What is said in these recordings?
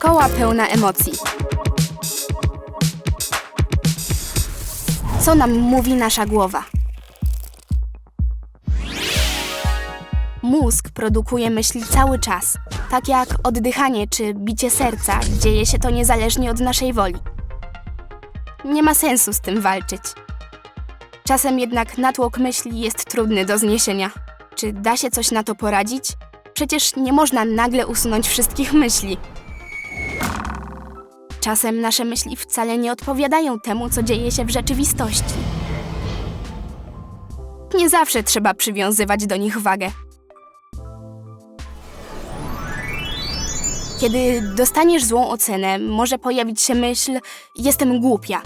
Szkoła pełna emocji. Co nam mówi nasza głowa? Mózg produkuje myśli cały czas, tak jak oddychanie czy bicie serca. Dzieje się to niezależnie od naszej woli. Nie ma sensu z tym walczyć. Czasem jednak natłok myśli jest trudny do zniesienia. Czy da się coś na to poradzić? Przecież nie można nagle usunąć wszystkich myśli. Czasem nasze myśli wcale nie odpowiadają temu, co dzieje się w rzeczywistości. Nie zawsze trzeba przywiązywać do nich wagę. Kiedy dostaniesz złą ocenę, może pojawić się myśl: Jestem głupia.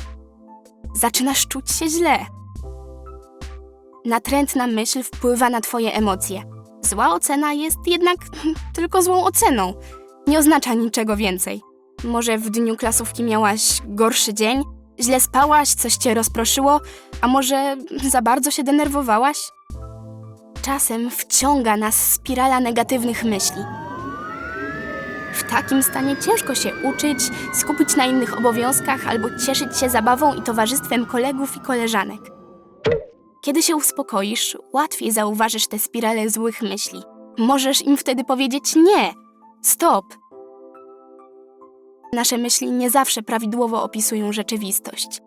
Zaczynasz czuć się źle. Natrętna myśl wpływa na Twoje emocje. Zła ocena jest jednak tylko złą oceną. Nie oznacza niczego więcej. Może w dniu klasówki miałaś gorszy dzień, źle spałaś, coś cię rozproszyło, a może za bardzo się denerwowałaś? Czasem wciąga nas spirala negatywnych myśli. W takim stanie ciężko się uczyć, skupić na innych obowiązkach albo cieszyć się zabawą i towarzystwem kolegów i koleżanek. Kiedy się uspokoisz, łatwiej zauważysz te spirale złych myśli. Możesz im wtedy powiedzieć nie, stop. Nasze myśli nie zawsze prawidłowo opisują rzeczywistość.